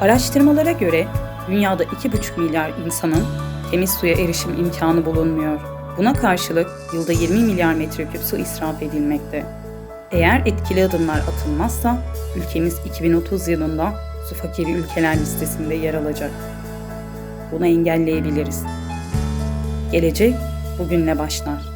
Araştırmalara göre dünyada 2,5 milyar insanın temiz suya erişim imkanı bulunmuyor. Buna karşılık yılda 20 milyar metreküp su israf edilmekte. Eğer etkili adımlar atılmazsa ülkemiz 2030 yılında su fakiri ülkeler listesinde yer alacak. Bunu engelleyebiliriz. Gelecek bugünle başlar.